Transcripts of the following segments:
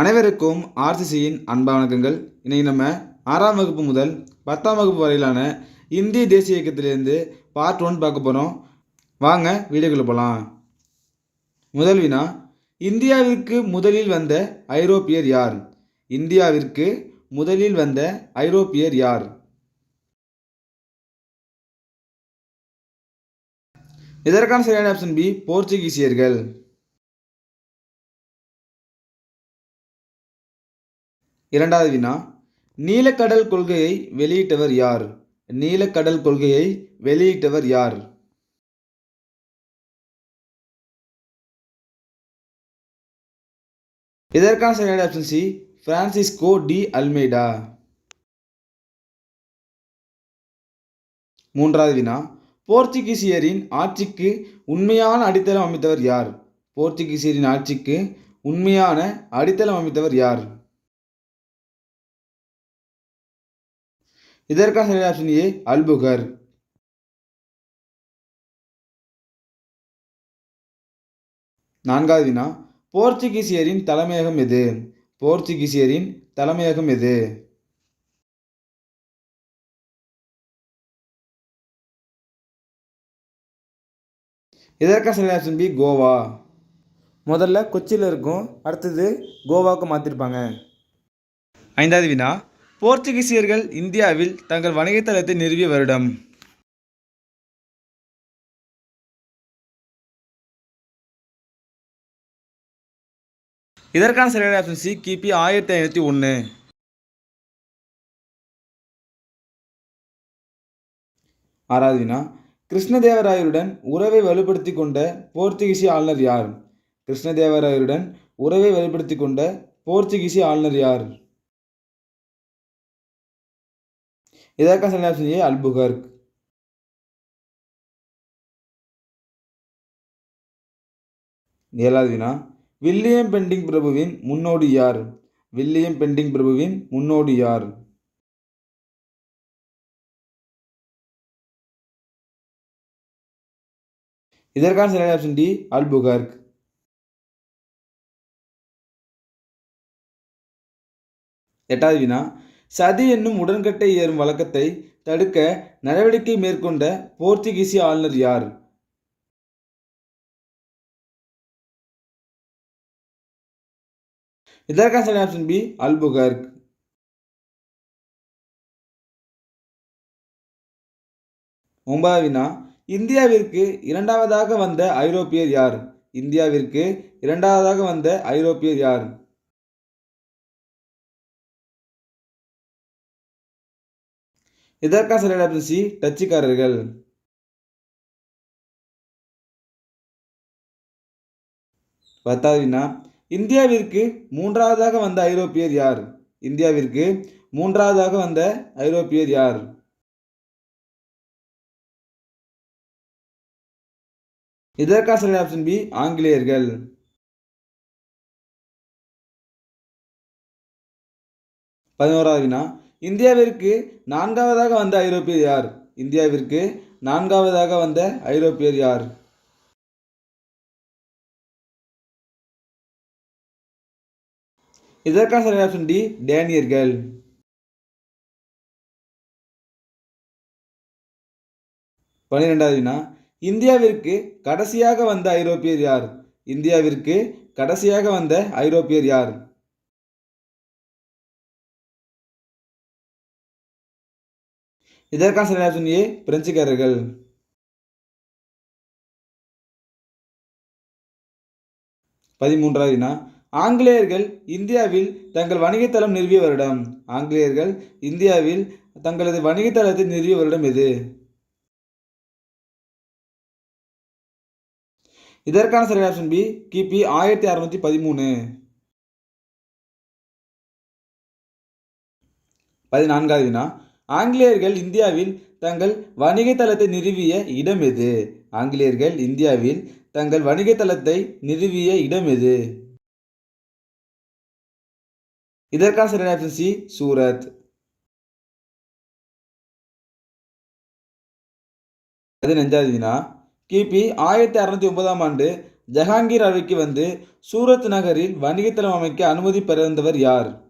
அனைவருக்கும் ஆர்சிசியின் அன்பா வணக்கங்கள் இன்றைக்கி நம்ம ஆறாம் வகுப்பு முதல் பத்தாம் வகுப்பு வரையிலான இந்திய தேசிய இயக்கத்திலிருந்து பார்ட் ஒன் பார்க்க போகிறோம் வாங்க வீடியோக்குள்ளே போகலாம் முதல் வினா இந்தியாவிற்கு முதலில் வந்த ஐரோப்பியர் யார்? இந்தியாவிற்கு முதலில் வந்த ஐரோப்பியர் யார்? இதற்கான சரியான ஆப்ஷன் பி போர்ச்சுகீசியர்கள். இரண்டாவது வினா. நீலக்கடல் கொள்கையை வெளியிட்டவர் யார்? நீலக்கடல் கொள்கையை வெளியிட்டவர் யார்? இதற்கான சரியான option C Francisco de Almeida மூன்றாவது வினா. போர்ச்சுகீசியரின் ஆட்சிக்கு உண்மையான அடித்தளம் அமைத்தவர் யார்? போர்ச்சுகீசியரின் ஆட்சிக்கு உண்மையான அடித்தளம் அமைத்தவர் யார்? இதற்கான சரியான ஆப்ஷன் ஏ. அல்புகர். நான்காவது வினா. போர்ச்சுகீசியரின் தலைமையகம் எது? போர்ச்சுகீசியரின் தலைமையகம் எது? இதற்கான சரியான ஆப்ஷன் பி. கோவா. முதல்ல கொச்சியில் இருக்கும் அடுத்தது கோவாவுக்கு மாற்றிருப்பாங்க ஐந்தாவது வினா. போர்ச்சுகீசியர்கள் இந்தியாவில் தங்கள் வணிகத்தளத்தை நிறுவிய வருடம். இதற்கான சரியான ஆப்ஷன் சி கிபி ஆயிரத்தி ஐநூற்றி ஒன்று ஆறாவது வினா கிருஷ்ணதேவராயருடன் உறவை வலுப்படுத்தி கொண்ட போர்ச்சுகீசி ஆளுநர் யார்? கிருஷ்ணதேவராயருடன் உறவை வலுப்படுத்தி கொண்ட போர்ச்சுகீசி ஆளுநர் யார்? இதற்கான சரியான ஆப்ஷன் ஏ அல்புகர்க் ஏழாவது வினா வில்லியம் பெண்டிங் பிரபுவின் முன்னோடி யார்? வில்லியம் பெண்டிங் பிரபுவின் முன்னோடி யார்? இதற்கான சரியான ஆப்ஷன் டி அல்புகர்க் எட்டாவது வினா சதி என்னும் உடன்கட்டை ஏறும் வழக்கத்தை தடுக்க நடவடிக்கை மேற்கொண்ட போர்த்துகீசிய ஆளுநர் யார்? இதற்கான சரி ஆப்ஷன் பி அல்புகர்க். ஒன்பதாவது வினா இந்தியாவிற்கு இரண்டாவதாக வந்த ஐரோப்பியர் யார்? இந்தியாவிற்கு இரண்டாவதாக வந்த ஐரோப்பியர் யார்? இதற்கான சரியான ஆப்ஷன் சி டச்சுக்காரர்கள். பத்தாவது வினா இந்தியாவிற்கு மூன்றாவதாக வந்த ஐரோப்பியர் யார்? இந்தியாவிற்கு மூன்றாவதாக வந்த ஐரோப்பியர் யார்? இதற்கான சரியான ஆப்ஷன் பி ஆங்கிலேயர்கள். பதினோராவது வினா இந்தியாவிற்கு நான்காவதாக வந்த ஐரோப்பியர் யார்? இந்தியாவிற்கு நான்காவதாக வந்த ஐரோப்பியர் யார்? இதற்கான சரியான ஆப்ஷன் டி டேனியர்கள். பன்னிரெண்டாவது வினா இந்தியாவிற்கு கடைசியாக வந்த ஐரோப்பியர் யார்? இந்தியாவிற்கு கடைசியாக வந்த ஐரோப்பியர் யார்? இதற்கான சரியான சொன்னியே பிரெஞ்சுக்காரர்கள். பதிமூன்றாவது வினா ஆங்கிலேயர்கள் இந்தியாவில் தங்கள் வணிகத்தளம் நிறுவிய வருடம் ஆங்கிலேயர்கள் இந்தியாவில் தங்களது வணிகத்தளத்தை நிறுவிய வருடம் எது? இதற்கான சரியான ஆப்ஷன் பி கிபி ஆயிரத்தி அறுநூத்தி பதிமூணு. பதினான்காவது வினா ஆங்கிலேயர்கள் இந்தியாவில் தங்கள் வணிகத்தளத்தை நிறுவிய இடம் எது? ஆங்கிலேயர்கள் இந்தியாவில் தங்கள் வணிக தளத்தை நிறுவிய இடம் எது? இதற்கான சரியான ஆப்ஷன் சி சூரத். பதினஞ்சாவது வினா கிபி ஆயிரத்தி அறுநூத்தி ஒன்பதாம் ஆண்டு ஜஹாங்கீர் அவைக்கு வந்து சூரத் நகரில் வணிகத்தளம் அமைக்க அனுமதி பெற வந்தவர் யார்?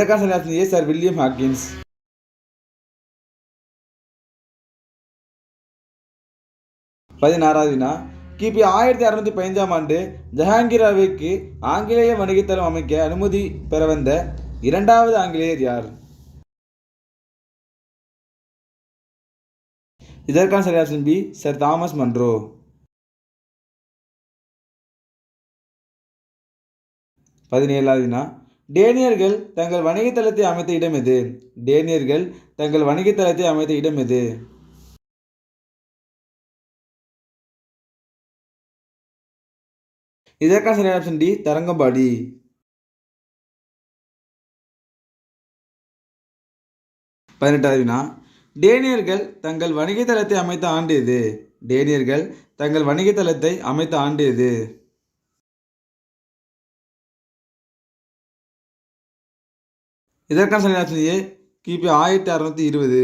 இதற்கான சரியான option A sir William Hawkins பதினாறாவது வினா கிபி ஆயிரத்தி அறுநூத்தி பதினஞ்சாம் ஆண்டு ஜஹாங்கீர் ஆங்கிலேய வணிகத்தளம் அமைக்க அனுமதி பெற வந்த இரண்டாவது ஆங்கிலேயர் யார்? இதற்கான சரியான option B sir Thomas Munro. பதினேழாவது வினா டேனியர்கள் தங்கள் வணிகத்தளத்தை அமைத்த இடம் எது? டேனியர்கள் தங்கள் வணிகத்தளத்தை அமைத்த இடம் எது? இதற்கான சரியான ஆப்ஷன் டி தரங்கம்பாடி. பதினெட்டாவது வினா. டேனியர்கள் தங்கள் வணிகத்தளத்தை அமைத்த ஆண்டு எது? டேனியர்கள் தங்கள் வணிகத்தளத்தை அமைத்த ஆண்டு எது? இதற்கான சரியான ஆப்ஷன் ஏ கிபி ஆயிரத்தி அறுநூத்தி இருபது.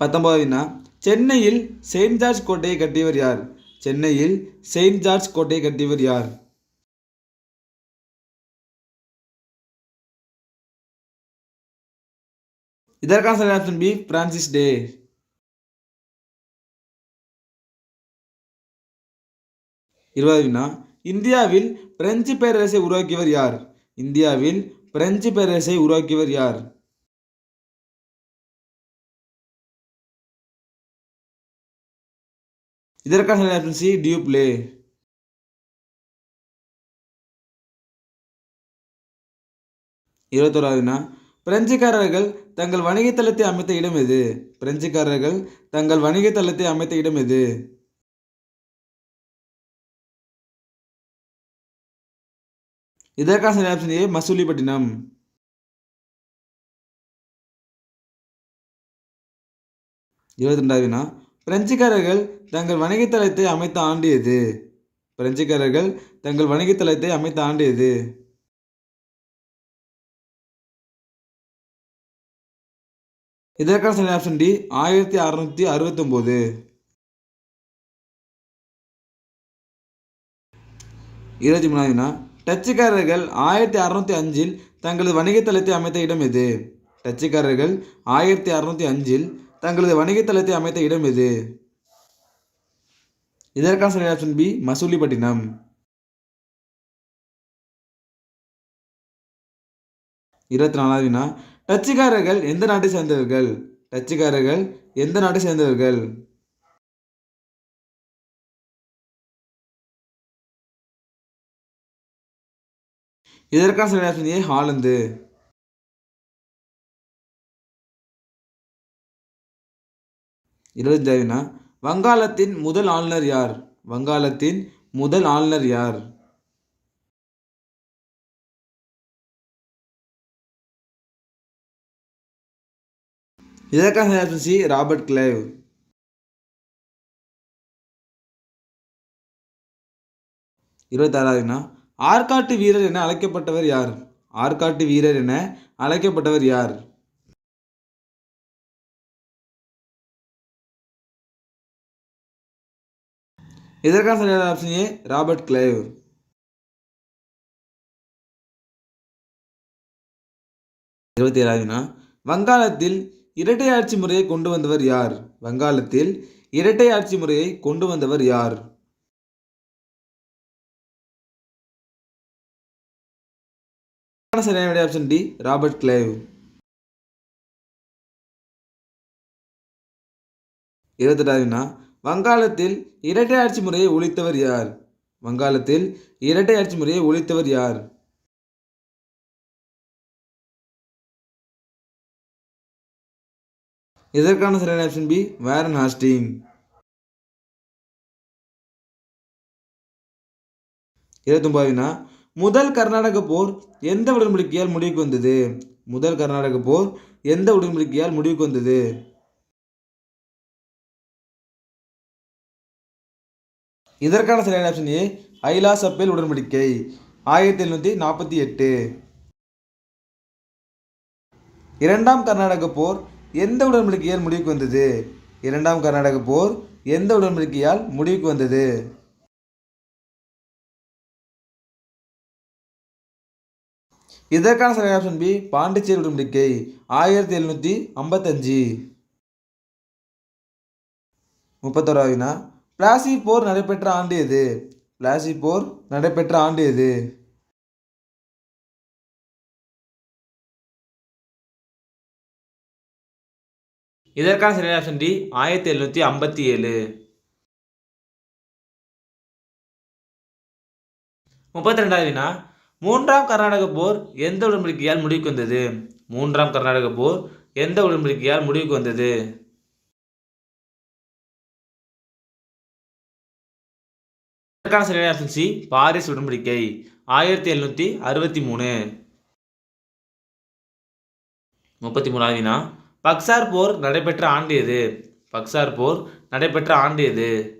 பத்தொன்பதுனா சென்னையில் செயின்ட் ஜார்ஜ் கோட்டையை கட்டியவர் யார்? சென்னையில் செயின்ட் ஜார்ஜ் கோட்டையை கட்டியவர் யார்? இதற்கான சரியான ஆப்ஷன் பி. பிரான்சிஸ் டே. இருபது வினா. இந்தியாவில் பிரெஞ்சு பேரரசை உருவாக்கியவர் யார்? இந்தியாவில் பிரெஞ்சு பேரரசை உருவாக்கியவர் யார்? இதற்கான ஆப்ஷன் சி? டியூப்ளே இருபத்தோராதுனா பிரெஞ்சுக்காரர்கள் தங்கள் வணிகத்தளத்தை அமைத்த இடம் எது? பிரெஞ்சுக்காரர்கள் தங்கள் வணிகத்தளத்தை அமைத்த இடம் எது? இதற்கான சரியான ஆப்ஷன் ஏ மசூலிப்பட்டினம். இருபத்தி ரெண்டாவது வினா பிரெஞ்சுக்காரர்கள் தங்கள் வணிகத்தலத்தை அமைத்த ஆண்டு எது? பிரெஞ்சுக்காரர்கள் தங்கள் வணிகத்தலத்தை அமைத்த ஆண்டு எது? இதற்கான சரியான ஆப்ஷன் டி ஆயிரத்தி அறுநூத்தி அறுபத்தொம்போது. இருபத்தி மூணாவது வினா டச்சுக்காரர்கள் ஆயிரத்தி அறுநூத்தி அஞ்சில் தங்களது வணிகத்தளத்தை அமைத்த இடம் எது? டச்சுக்காரர்கள் ஆயிரத்தி அறுநூத்தி அஞ்சில் தங்களது வணிகத்தளத்தை அமைத்த இடம் எது? இதற்கான சரியான ஆப்ஷன் பி மசூலிப்பட்டினம். இருபத்தி நாலாவது வினா. டச்சுக்காரர்கள் எந்த நாட்டை சேர்ந்தவர்கள்? டச்சுக்காரர்கள் எந்த நாட்டை சேர்ந்தவர்கள்? இதற்கான சரியான ஆப்ஷன் ஏ ஹாலந்து இருபத்தஞ்சாவது வங்காளத்தின் முதல் ஆளுநர் யார்? வங்காளத்தின் முதல் ஆளுநர் யார்? இதற்கான ஆப்ஷன் சி ராபர்ட் கிளைவ். இருபத்தாறாவதுனா ஆற்காட்டு வீரர் என அழைக்கப்பட்டவர் யார்? ஆற்காட்டு வீரர் என அழைக்கப்பட்டவர் யார்? இதற்கான சரியான ஆப்ஷன் ஏ ராபர்ட் கிளைவ் இருபத்தி ஏழாவது வங்காளத்தில் இரட்டை ஆட்சி முறையை கொண்டு வந்தவர் யார்? வங்காளத்தில் இரட்டை ஆட்சி முறையை கொண்டு வந்தவர் யார்? சரியான விடை ஆப்ஷன் டி ராபர்ட் கிளைவ் இருபத்தெட்டாவது வங்காளத்தில் இரட்டை ஆட்சி முறையை ஒழித்தவர் யார் வங்காளத்தில் இரட்டை ஆட்சி முறையை ஒழித்தவர் யார் இதற்கான சரியான ஆப்ஷன் பி வேரன் ஹாஸ்டிங் இருபத்தொன்பதுனா முதல் கர்நாடக போர் எந்த உடன்படிக்கையால் முடிவுக்கு வந்தது? முதல் கர்நாடக போர் எந்த உடன்படிக்கையால் முடிவுக்கு வந்தது? இதற்கான சரியான ஆப்ஷன் ஏ ஐலா சப்பேல் உடன்படிக்கை. ஆயிரத்தி எழுநூற்றி நாற்பத்தி எட்டு. இரண்டாம் கர்நாடக போர் எந்த உடன்படிக்கையால் முடிவுக்கு வந்தது? இரண்டாம் கர்நாடக போர் எந்த உடன்படிக்கையால் முடிவுக்கு வந்தது? இதற்கான சரியான ஆப்ஷன் பி பாண்டிச்சேரி உடன்படிக்கை ஆயிரத்தி எழுநூற்றி ஐம்பத்தஞ்சு. முப்பத்தோராவது வினா பிளாசி போர் நடைபெற்ற ஆண்டு எது? பிளாசி போர் நடைபெற்ற ஆண்டு எது? இதற்கான சரியான ஆப்ஷன் டி ஆயிரத்தி எழுநூற்றி ஐம்பத்தி ஏழு முப்பத்தி ரெண்டாவது வினா மூன்றாம் கர்நாடக போர் எந்த உடன்படிக்கையால் முடிவுக்கு வந்தது? மூன்றாம் கர்நாடக போர் எந்த உடன்படிக்கையால் முடிவுக்கு வந்தது? இதற்கான சரியான ஆப்ஷன் சி பாரிஸ் உடன்படிக்கை. ஆயிரத்தி எழுநூற்றி அறுபத்தி மூணு. முப்பத்தி மூணாவது வினா பக்சார் போர் நடைபெற்ற ஆண்டு எது? பக்சார் போர் நடைபெற்ற ஆண்டு எது?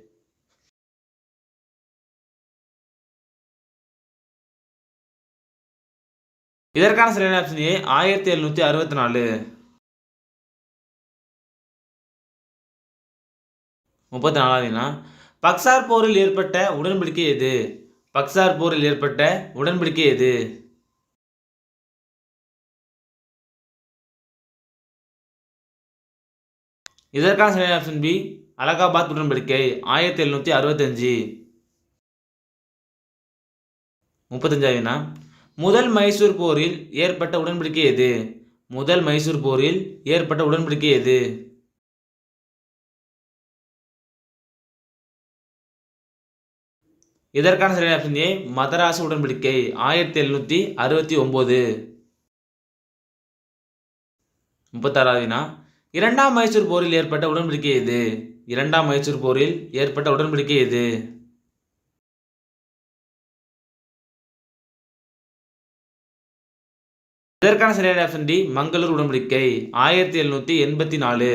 இதற்கான சரியான ஆப்ஷன் ஏ ஆயிரத்தி எழுநூற்றி அறுபத்தி நாலு. முப்பத்தி நாலாவதுனா பக்சார் போரில் ஏற்பட்ட உடன்படிக்கை எது? பக்சார் போரில் ஏற்பட்ட உடன்படிக்கை எது? இதற்கான சரியான ஆப்ஷன் பி அலகாபாத் உடன்படிக்கை ஆயிரத்தி எழுநூற்றி அறுபத்தஞ்சு முப்பத்தஞ்சாவதுனா முதல் மைசூர் போரில் ஏற்பட்ட உடன்படிக்கை எது? முதல் மைசூர் போரில் ஏற்பட்ட உடன்படிக்கை எது? இதற்கான சரியான ஆப்ஷன் ஏ மதராசு உடன்படிக்கை ஆயிரத்தி எழுநூற்றி அறுபத்தி ஒம்பது. முப்பத்தாறாவதுனா இரண்டாம் மைசூர் போரில் ஏற்பட்ட உடன்படிக்கை எது? இரண்டாம் மைசூர் போரில் ஏற்பட்ட உடன்படிக்கை எது? இதற்கான சரியான ஆப்ஷன் டி மங்களூர் உடன்படிக்கை. ஆயிரத்தி எழுநூற்றி எண்பத்தி நாலு.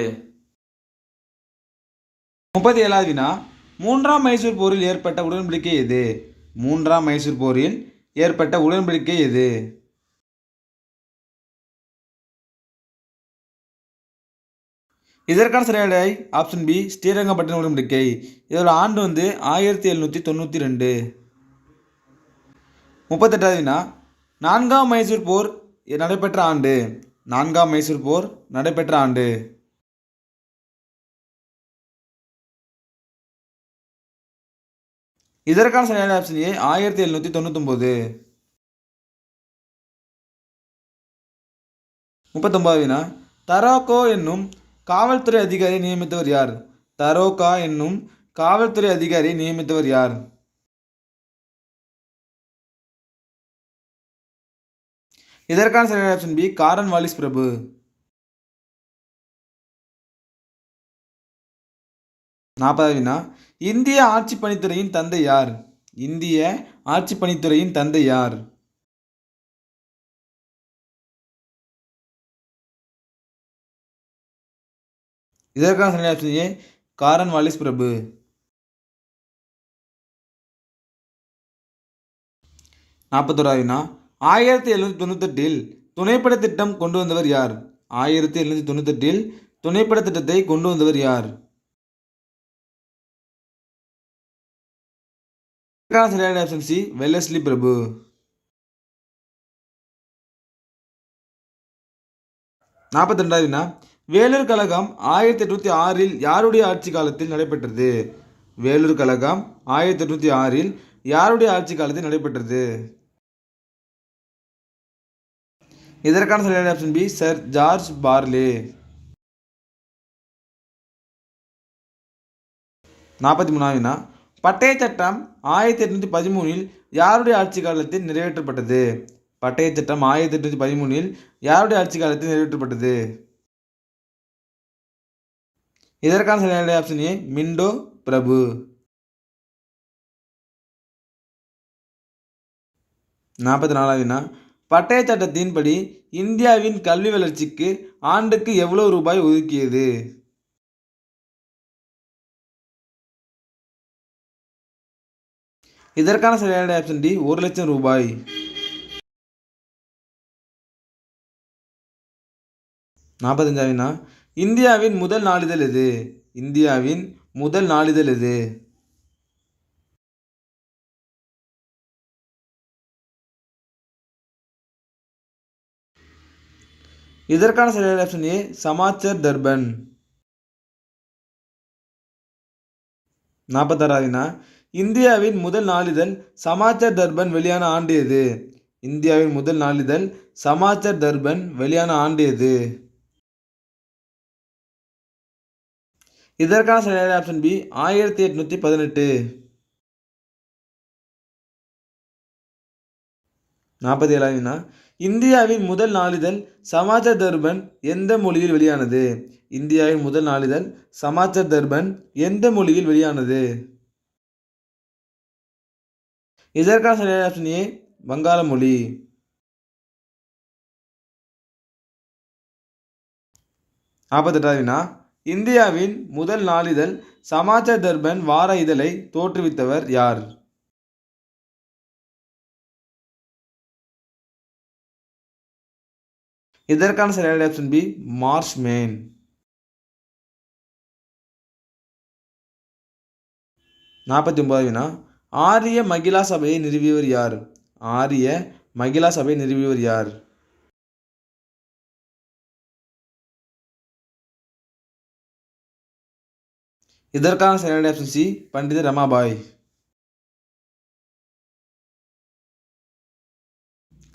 முப்பத்தி ஏழாவது வினா. மூன்றாம் மைசூர் போரில் ஏற்பட்ட உடன்படிக்கை எது? மூன்றாம் மைசூர் போரில் ஏற்பட்ட உடன்படிக்கை எது? இதற்கான சரியான ஆப்ஷன் பி ஸ்ரீரங்கப்பட்டினம் உடன்படிக்கை. இதோட ஆண்டு வந்து ஆயிரத்தி எழுநூற்றி தொண்ணூற்றி ரெண்டு. முப்பத்தெட்டாவது வினா. நான்காம் மைசூர் போர் நடைபெற்ற ஆண்டு. நான்காம் மைசூர் போர் நடைபெற்ற ஆண்டு. இதற்கான சரியான ஆப்ஷன் ஏ ஆயிரத்தி எழுநூற்றி தொண்ணூத்தொம்பது. முப்பத்தொம்பதுனா வினா. தரோகோ என்னும் காவல்துறை அதிகாரி நியமித்தவர் யார்? தரோகா என்னும் காவல்துறை அதிகாரி நியமித்தவர் யார்? இதற்கான சரியான ஆப்ஷன் பி காரன் வாலிஸ் பிரபு. நாற்பதாவது வினா. இந்திய ஆட்சி பணித்துறையின் தந்தை யார்? இந்திய ஆட்சி பணித்துறையின் தந்தை யார்? இதற்கான சரியான ஆப்ஷன் ஏ காரன் வாலிஸ் பிரபு. நாற்பத்தோராவது வினா. ஆயிரத்தி எழுநூற்றி தொண்ணூத்தெட்டில் துணைப்பட திட்டம் கொண்டு வந்தவர் யார்? ஆயிரத்தி எழுநூற்றி தொண்ணூத்தெட்டில் துணைப்பட திட்டத்தை கொண்டு வந்தவர் யார்? சரியான ஆப்ஷன் சி வெல்லஸ்லி பிரபு. நாற்பத்தி ரெண்டாவது வேலூர் கழகம் ஆயிரத்தி எட்நூற்றி ஆறில் யாருடைய ஆட்சி காலத்தில் நடைபெற்றது? வேலூர் கழகம் ஆயிரத்தி எட்நூற்றி ஆறில் யாருடைய ஆட்சி காலத்தில் நடைபெற்றது? இதற்கான சரியான option B sir George Barlow நாற்பத்தி மூணாவதுனா பட்டய சட்டம் ஆயிரத்தி எட்நூற்றி பதிமூணில் யாருடைய ஆட்சி காலத்தில் நிறைவேற்றப்பட்டது? பட்டய சட்டம் ஆயிரத்தி எட்நூற்றி பதிமூணில் யாருடைய ஆட்சி காலத்தில் நிறைவேற்றப்பட்டது? இதற்கான சரியான ஆப்ஷன் ஏ மிண்டோ பிரபு நாற்பத்தி நாலாவது பட்டய சட்டத்தின்படி இந்தியாவின் கல்வி வளர்ச்சிக்கு ஆண்டுக்கு எவ்வளவு ரூபாய் ஒதுக்கியது? இதற்கான சரியான ஆப்ஷன் டி ஒரு லட்சம் ரூபாய். நாற்பத்தஞ்சாவினா இந்தியாவின் முதல் நாளிதழ் எது? இந்தியாவின் முதல் நாளிதழ் எது? இதற்கான சரியான ஆப்ஷன் ஏ சமாச்சர் தர்பன். நாற்பத்தாறாவதுனா இந்தியாவின் முதல் நாளிதழ் சமாச்சர் தர்பன் வெளியான ஆண்டு எது? இந்தியாவின் முதல் நாளிதழ் சமாச்சர் தர்பன் வெளியான ஆண்டு எது? இதற்கான சரியான ஆப்ஷன் பி ஆயிரத்தி எட்நூத்தி பதினெட்டு. நாற்பத்தி ஏழாவதுனா இந்தியாவின் முதல் நாளிதழ் சமாச்சார் தர்பன் எந்த மொழியில் வெளியானது? இந்தியாவின் முதல் நாளிதழ் சமாச்சார் தர்பன் எந்த மொழியில் வெளியானது? இதற்கான சரியான ஆப்ஷன் ஏ வங்காள மொழி. நாற்பத்தெட்டாவினா இந்தியாவின் முதல் நாளிதழ் சமாச்சார் தர்பன் வார இதழை தோற்றுவித்தவர் யார்? இதற்கான சரியான ஆப்ஷன் பி மார்ஷ் மேன் நாற்பத்தி ஒன்பதாவதுனா ஆரிய மகிழா சபையை நிறுவியவர் யார்? ஆரிய மகிழா சபையை நிறுவியவர் யார்? இதற்கான சரியான ஆப்ஷன் சி பண்டித ரமாபாய்.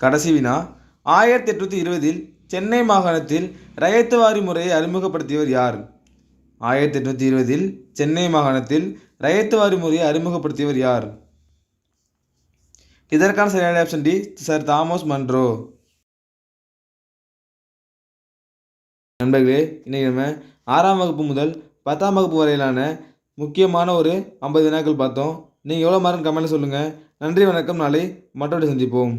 கடைசி வினா. ஆயிரத்தி எட்நூத்தி இருபதில் சென்னை மாகாணத்தில் ரயத்துவாரி முறையை அறிமுகப்படுத்தியவர் யார்? ஆயிரத்தி எட்நூற்றி இருபதில் சென்னை மாகாணத்தில் ரயத்துவாரி முறையை அறிமுகப்படுத்தியவர் யார்? இதற்கான சரியான option D sir Thomas Munro நண்பர்களே இன்னைக்கு நம்ம ஆறாம் வகுப்பு முதல் பத்தாம் வகுப்பு வரையிலான முக்கியமான ஒரு ஐம்பது வினாக்கள் பார்த்தோம். நீங்கள் எவ்வளோ மார்க் கமெண்ட்டில் சொல்லுங்கள் நன்றி வணக்கம். நாளை மற்றொரு சந்திப்போம்.